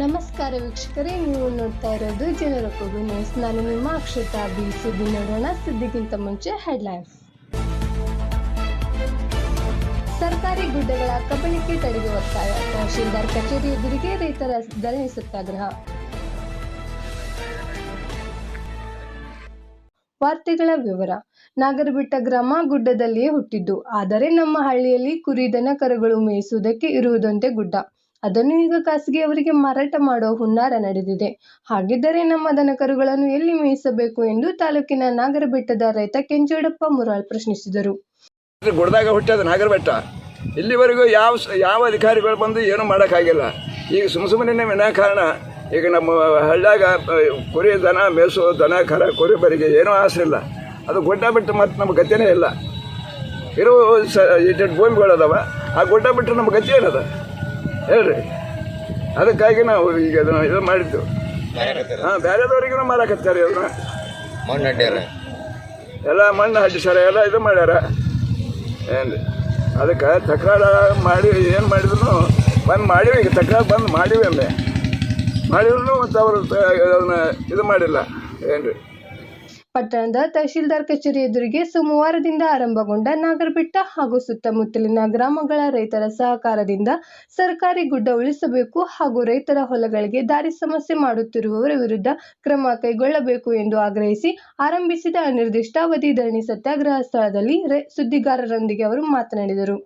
ನಮಸ್ಕಾರ ವೀಕ್ಷಕರೇ, ನೀವು ನೋಡ್ತಾ ಇರೋದು ಜನರ ಕೂಗು ನ್ಯೂಸ್ ನಾನು ನಿಮ್ಮ ಅಕ್ಷತಾ ಬಿ ಸುದ್ದಿ ನೋಡೋಣ ಸುದ್ದಿಗಿಂತ ಮುಂಚೆ ಹೆಡ್ಲೈನ್ಸ್ ಸರ್ಕಾರಿ ಗುಡ್ಡಗಳ ಕಬಳಿಕೆ ತಡೆಗೆ ಒತ್ತಾಯ. ತಹಶೀಲ್ದಾರ್ ಕಚೇರಿ ಎದುರಿಗೆ ರೈತರ ಧರಣಿ ಸತ್ಯಾಗ್ರಹ. ವಾರ್ತೆಗಳ ವಿವರ. ನಾಗರಬೆಟ್ಟ ಗ್ರಾಮ ಗುಡ್ಡದಲ್ಲಿಯೇ ಹುಟ್ಟಿದ್ದು. ಆದರೆ ನಮ್ಮ ಹಳ್ಳಿಯಲ್ಲಿ ಕುರಿ ದನ ಕರುಗಳು ಮೇಯಿಸುವುದಕ್ಕೆ ಇರುವುದೊಂದೇ ಗುಡ್ಡ. ಅದನ್ನು ಈಗ ಖಾಸಗಿಯವರಿಗೆ ಮಾರಾಟ ಮಾಡುವ ಹುನ್ನಾರ ನಡೆದಿದೆ. ಹಾಗಿದ್ದರೆ ನಮ್ಮ ದನಕರುಗಳನ್ನು ಎಲ್ಲಿ ಮೇಯಿಸಬೇಕು ಎಂದು ತಾಲೂಕಿನ ನಾಗರಬೆಟ್ಟದ ರೈತ ಕೆಂಚೋಡಪ್ಪ ಮುರಾಳ್ ಪ್ರಶ್ನಿಸಿದರು. ಗುಡ್ದಾಗ ಹುಟ್ಟಿದ ನಾಗರಬೆಟ್ಟ, ಇಲ್ಲಿವರೆಗೂ ಯಾವ ಯಾವ ಅಧಿಕಾರಿಗಳು ಬಂದು ಏನೂ ಮಾಡೋಕ್ಕಾಗಿಲ್ಲ. ಈಗ ಸುಮ್ಮ ಸುಮ್ಮನೆ ವಿನಾಕಾರಣ, ಈಗ ನಮ್ಮ ಹಳ್ಳಿಯಾಗ ಕುರಿ ದನ, ಮೇಸು ದನ, ಕರ, ಕುರಿ ಬರಿಗೆ ಏನೂ ಆಸರಿಲ್ಲ ಅದು ಗುಡ್ಡ ಬಿಟ್ಟು ಮತ್ತು ನಮ್ಮ ಗತಿನೇ ಇಲ್ಲ. ಇರೋ ಸ ಭೂಮಿಗಳು ಅದಾವ. ಆ ಗುಡ್ಡ ಬಿಟ್ಟರೆ ನಮ್ಮ ಗತಿ ಏನದ? ಹೇಳ್ರಿ. ಅದಕ್ಕಾಗಿ ನಾವು ಈಗ ಅದನ್ನು ಇದು ಮಾಡಿದ್ದು. ಹಾಂ ಬೇರೆದವ್ರಿಗೂ ಮಾರಾಕತ್ತಾರೆ ಅದನ್ನ ಮಣ್ಣು ಅಡ್ಡ್ಯಾರ? ಎಲ್ಲ ಮಣ್ಣು ಹಚ್ಚಾರ ಎಲ್ಲ ಇದು ಮಾಡ್ಯಾರ. ಏನು ಅದಕ್ಕೆ ತಕರಾರು ಮಾಡಿ ಏನು ಮಾಡಿದ್ರು ಬಂದು ಮಾಡಿವಿ ಈಗ ತಕರಾರು ಬಂದು ಮಾಡಿವಿ ಅಂದೆ. ಮಾಡಿದ್ರು ಮತ್ತು ಅವರು ಅದನ್ನ ಇದು ಮಾಡಿಲ್ಲ. ಏನು ರೀ ಪಟ್ಟಣದ ತಹಶೀಲ್ದಾರ್ ಕಚೇರಿ ಎದುರಿಗೆ ಸೋಮವಾರದಿಂದ ಆರಂಭಗೊಂಡ ನಾಗರಬೆಟ್ಟ ಹಾಗೂ ಸುತ್ತಮುತ್ತಲಿನ ಗ್ರಾಮಗಳ ರೈತರ ಸಹಕಾರದಿಂದ ಸರ್ಕಾರಿ ಗುಡ್ಡ ಉಳಿಸಬೇಕು ಹಾಗೂ ರೈತರ ಹೊಲಗಳಿಗೆ ದಾರಿ ಸಮಸ್ಯೆ ಮಾಡುತ್ತಿರುವವರ ವಿರುದ್ಧ ಕ್ರಮ ಕೈಗೊಳ್ಳಬೇಕು ಎಂದು ಆಗ್ರಹಿಸಿ ಆರಂಭಿಸಿದ ಅನಿರ್ದಿಷ್ಟಾವಧಿ ಧರಣಿ ಸತ್ಯಾಗ್ರಹ ಸ್ಥಳದಲ್ಲಿ ಸುದ್ದಿಗಾರರೊಂದಿಗೆ ಅವರು ಮಾತನಾಡಿದರು.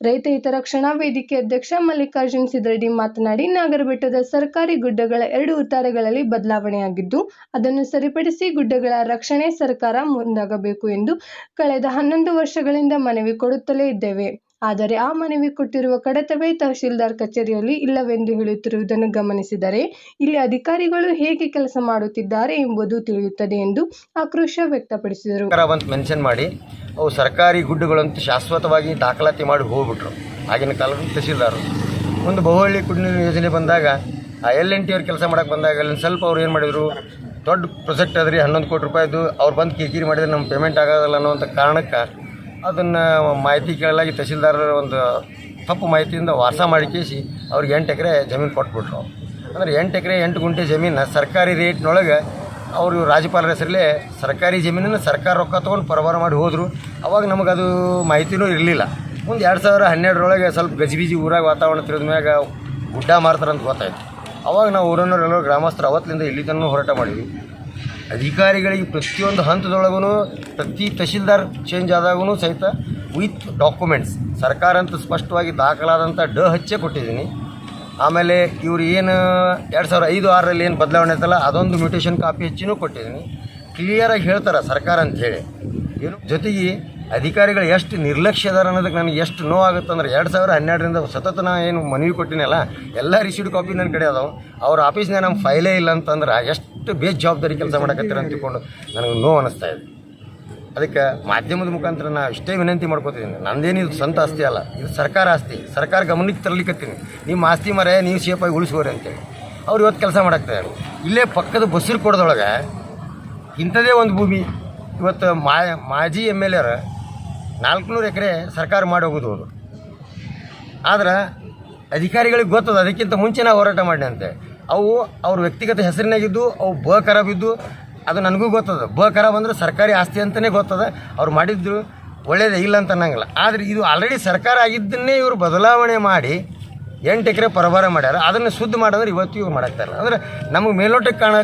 ರೈತ ಹಿತರಕ್ಷಣಾ ವೇದಿಕೆ ಅಧ್ಯಕ್ಷ ಮಲ್ಲಿಕಾರ್ಜುನ್ ಸಿದ್ದರೆಡ್ಡಿ ಮಾತನಾಡಿ ನಾಗರಬೆಟ್ಟದ ಸರ್ಕಾರಿ ಗುಡ್ಡಗಳ ಎರಡು ಉತ್ತರಗಳಲ್ಲಿ ಬದಲಾವಣೆಯಾಗಿದ್ದು, ಅದನ್ನು ಸರಿಪಡಿಸಿ ಗುಡ್ಡಗಳ ರಕ್ಷಣೆ ಸರ್ಕಾರ ಮುಂದಾಗಬೇಕು ಎಂದು ಕಳೆದ ಹನ್ನೊಂದು ವರ್ಷಗಳಿಂದ ಮನವಿ ಕೊಡುತ್ತಲೇ ಇದ್ದೇವೆ. ಆದರೆ ಆ ಮನವಿ ಕೊಟ್ಟಿರುವ ಕಡತವೇ ತಹಶೀಲ್ದಾರ್ ಕಚೇರಿಯಲ್ಲಿ ಇಲ್ಲವೆಂದು ಹೇಳುತ್ತಿರುವುದನ್ನು ಗಮನಿಸಿದರೆ ಇಲ್ಲಿ ಅಧಿಕಾರಿಗಳು ಹೇಗೆ ಕೆಲಸ ಮಾಡುತ್ತಿದ್ದಾರೆ ಎಂಬುದು ತಿಳಿಯುತ್ತದೆ ಎಂದು ಆಕ್ರೋಶ ವ್ಯಕ್ತಪಡಿಸಿದರು. ಮೆನ್ಷನ್ ಮಾಡಿ ಅವು ಸರ್ಕಾರಿ ಗುಡ್ಡುಗಳಂತೂ ಶಾಶ್ವತವಾಗಿ ದಾಖಲಾತಿ ಮಾಡಿ ಹೋಗ್ಬಿಟ್ರು ಆಗಿನ ಕಾಲದ ತಹಶೀಲ್ದಾರು. ಒಂದು ಬಹುಹಳ್ಳಿ ಕುಡಿನ ಯೋಜನೆ ಬಂದಾಗ ಆ ಎಲ್ ಎನ್ ಟಿ ಅವ್ರು ಕೆಲಸ ಮಾಡಕ್ಕೆ ಬಂದಾಗ ಅಲ್ಲಿ ಸ್ವಲ್ಪ ಅವ್ರು ಏನು ಮಾಡಿದರು, ದೊಡ್ಡ ಪ್ರೊಜೆಕ್ಟ್ ಅದ್ರಿ ಹನ್ನೊಂದು ಕೋಟಿ ರೂಪಾಯಿದು ಅವ್ರು ಬಂದು ಕಿರಿಕಿರಿ ಮಾಡಿದ್ರೆ ನಮ್ಗೆ ಪೇಮೆಂಟ್ ಆಗೋದಲ್ಲ ಅನ್ನೋವಂಥ ಕಾರಣಕ್ಕೆ ಅದನ್ನು ಮಾಹಿತಿ ಕೇಳಲಾಗಿ ತಹಸೀಲ್ದಾರರ ಒಂದು ತಪ್ಪು ಮಾಹಿತಿಯಿಂದ ವಾಸ ಮಾಡಿ ಕೇಸಿ ಅವ್ರಿಗೆ ಎಂಟು ಎಕರೆ ಜಮೀನು ಕೊಟ್ಬಿಟ್ರು. ಅಂದ್ರೆ ಎಂಟು ಎಕರೆ, ಎಂಟು ಗುಂಟೆ ಜಮೀನು ಸರ್ಕಾರಿ ರೇಟ್ನೊಳಗೆ ಅವರು ರಾಜ್ಯಪಾಲರ ಹೆಸರಲ್ಲೇ ಸರ್ಕಾರಿ ಜಮೀನನ್ನು ಸರ್ಕಾರ ರೊಕ್ಕ ತೊಗೊಂಡು ಪರವಾರ ಮಾಡಿ ಹೋದರು. ಅವಾಗ ನಮಗದು ಮಾಹಿತಿನೂ ಇರಲಿಲ್ಲ. ಮುಂದೆ ಎರಡು ಸಾವಿರ ಹನ್ನೆರಡರೊಳಗೆ ಸ್ವಲ್ಪ ಗಜಿಬಿಜಿ ಊರಾಗ ವಾತಾವರಣ ತಿಳಿದ ಮ್ಯಾಗ ಗುಡ್ಡ ಮಾರ್ತಾರಂತ ಗೊತ್ತಾಯ್ತು. ಅವಾಗ ನಾವು ಊರನ್ನೋರೆಲ್ಲರೂ ಗ್ರಾಮಸ್ಥರು ಅವತ್ತಿನಿಂದ ಇಲ್ಲಿ ತನೂ ಹೋರಾಟ ಮಾಡಿದ್ವಿ. ಅಧಿಕಾರಿಗಳಿಗೆ ಪ್ರತಿಯೊಂದು ಹಂತದೊಳಗೂ ಪ್ರತಿ ತಹಶೀಲ್ದಾರ್ ಚೇಂಜ್ ಆದಾಗೂ ಸಹಿತ ವಿತ್ ಡಾಕ್ಯುಮೆಂಟ್ಸ್ ಸರ್ಕಾರ ಅಂತ ಸ್ಪಷ್ಟವಾಗಿ ದಾಖಲಾದಂಥ ಡ ಹಚ್ಚೇ ಕೊಟ್ಟಿದ್ದೀನಿ. ಆಮೇಲೆ ಇವರು ಏನು ಎರಡು ಸಾವಿರ ಐದು ಆರರಲ್ಲಿ ಏನು ಬದಲಾವಣೆ ಆಯ್ತಲ್ಲ, ಅದೊಂದು ಮ್ಯೂಟೇಷನ್ ಕಾಪಿ ಹೆಚ್ಚಿನೂ ಕೊಟ್ಟಿದ್ದೀನಿ. ಕ್ಲಿಯರಾಗಿ ಹೇಳ್ತಾರೆ ಸರ್ಕಾರ ಅಂತ ಹೇಳಿ. ಏನು? ಜೊತೆಗೆ ಅಧಿಕಾರಿಗಳು ಎಷ್ಟು ನಿರ್ಲಕ್ಷ್ಯ ಅದಾರ ಅನ್ನೋದಕ್ಕೆ ನನಗೆ ಎಷ್ಟು ನೋವಾಗುತ್ತೆ ಅಂದ್ರೆ ಎರಡು ಸಾವಿರ ಹನ್ನೆರಡರಿಂದ ಸತತ ನಾ ಏನು ಮನವಿ ಕೊಟ್ಟಿನಲ್ಲ ಎಲ್ಲ ರಿಸೀವ್ಡ್ ಕಾಪಿ ನನ್ನ ಕಡೆ ಅದಾವೆ. ಅವ್ರ ಆಫೀಸ್ನಾಗ ನಮ್ಮ ಫೈಲೇ ಇಲ್ಲ ಅಂತಂದ್ರೆ ಎಷ್ಟು ಬೇಜವಾಬ್ದಾರಿ ಕೆಲಸ ಮಾಡಕತ್ತೀರ ಅಂತ ನನಗೆ ನೋವು ಅನ್ನಿಸ್ತಾ ಇದೆ. ಅದಕ್ಕೆ ಮಾಧ್ಯಮದ ಮುಖಾಂತರ ನಾ ಇಷ್ಟೇ ವಿನಂತಿ ಮಾಡ್ಕೋತಿದ್ದೀನಿ ನಂದೇನಿದು ಸ್ವಂತ ಆಸ್ತಿ ಅಲ್ಲ, ಇದು ಸರ್ಕಾರ ಆಸ್ತಿ. ಸರ್ಕಾರ ಗಮನಕ್ಕೆ ತರಲಿಕ್ಕತ್ತೀನಿ ನಿಮ್ಮ ಆಸ್ತಿ ಮರ, ನೀವು ಸೇಫಾಗಿ ಉಳಿಸ್ಕೋರಿ ಅಂತೇಳಿ. ಅವ್ರು ಇವತ್ತು ಕೆಲಸ ಮಾಡಾಕ್ತಾರೆ ಇಲ್ಲೇ ಪಕ್ಕದ ಬಸ್ಸಿರು ಕೊಡದೊಳಗೆ ಇಂಥದೇ ಒಂದು ಭೂಮಿ. ಇವತ್ತು ಮಾಜಿ ಎಂ ಎಲ್ ಎರ ನಾಲ್ಕುನೂರು ಎಕರೆ ಸರ್ಕಾರ ಮಾಡಿ ಹೋಗೋದು ಅವರು ಆದ್ರೆ ಅಧಿಕಾರಿಗಳಿಗೆ ಗೊತ್ತದ, ಅದಕ್ಕಿಂತ ಮುಂಚೆ ನಾವು ಹೋರಾಟ ಮಾಡಿದಂತೆ ಅವು ಅವ್ರ ವ್ಯಕ್ತಿಗತ ಹೆಸರಿನಾಗಿದ್ದು, ಅವು ಬ ಖರಾಬಿದ್ದು ಅದು ನನಗೂ ಗೊತ್ತದ. ಬ ಖರಾಬ್ ಅಂದ್ರೆ ಸರ್ಕಾರಿ ಆಸ್ತಿ ಅಂತಲೇ ಗೊತ್ತದ. ಅವ್ರು ಮಾಡಿದ್ರು ಒಳ್ಳೇದೇ ಇಲ್ಲ ಅಂತ ಅನ್ನಂಗಿಲ್ಲ. ಆದರೆ ಇದು ಆಲ್ರೆಡಿ ಸರ್ಕಾರ ಆಗಿದ್ದನ್ನೇ ಇವರು ಬದಲಾವಣೆ ಮಾಡಿ ಎಂಟು ಎಕರೆ ಪರಭಾರ ಮಾಡ್ಯಾರ. ಅದನ್ನು ಶುದ್ಧ ಮಾಡಿದ್ರೆ ಇವತ್ತು ಇವ್ರು ಮಾಡಾಕ್ತಾ ಇಲ್ಲ ಅಂದ್ರೆ ನಮಗೆ ಮೇಲೋಟಕ್ಕೆ ಕಾಣ,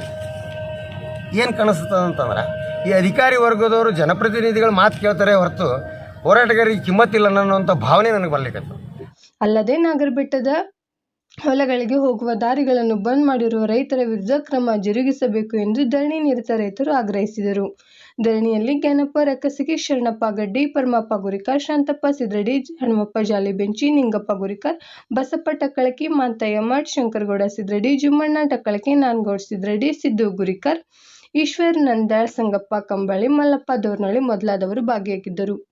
ಏನು ಕಾಣಿಸ್ತದ ಅಂತಂದ್ರೆ ಈ ಅಧಿಕಾರಿ ವರ್ಗದವರು ಜನಪ್ರತಿನಿಧಿಗಳು ಮಾತು ಕೇಳ್ತಾರೆ ಹೊರತು ಹೋರಾಟಗಾರರಿಗೆ ಕಿಮ್ಮತ್ತಿಲ್ಲ ಅನ್ನೋಂಥ ಭಾವನೆ ನನಗೆ ಬರ್ಲಿಕ್ಕೆ ಅಲ್ಲದೆ ನಾಗರಬೆಟ್ಟದ ಹೊಲಗಳಿಗೆ ಹೋಗುವ ದಾರಿಗಳನ್ನು ಬಂದ್ ಮಾಡಿರುವ ರೈತರ ವಿರುದ್ಧ ಕ್ರಮ ಜರುಗಿಸಬೇಕು ಎಂದು ಧರಣಿ ನಿರತ ರೈತರು ಆಗ್ರಹಿಸಿದರು. ಧರಣಿಯಲ್ಲಿ ಜ್ಞಾನಪ್ಪ ರಕ್ಕಸಿಗೆ ಶರಣಪ್ಪ ಗಡ್ಡಿ, ಪರಮಪ್ಪ ಗುರಿಕಾರ್ ಶಾಂತಪ್ಪ ಸಿದ್ರಡಿ, ಹನುಮಪ್ಪ ಜಾಲಿಬೆಂಚಿ ನಿಂಗಪ್ಪ ಗುರಿಕಾರ್ ಬಸಪ್ಪ ಟಕ್ಕಳಕಿ, ಮಾಂತಯ್ಯ ಮಠ್, ಶಂಕರಗೌಡ ಸಿದ್ರಡಿ, ಜುಮ್ಮಣ್ಣ ಟಕ್ಕಳಕಿ, ನಾನ್ಗೌಡ್ ಸಿದ್ರಡಿ, ಸಿದ್ದು ಗುರಿಕಾರ್, ಈಶ್ವರ್ ನಂದಾಳ್, ಸಂಗಪ್ಪ ಕಂಬಳಿ, ಮಲ್ಲಪ್ಪ ದೋರ್ನಳ್ಳಿ ಮೊದಲಾದವರು ಭಾಗಿಯಾಗಿದ್ದರು.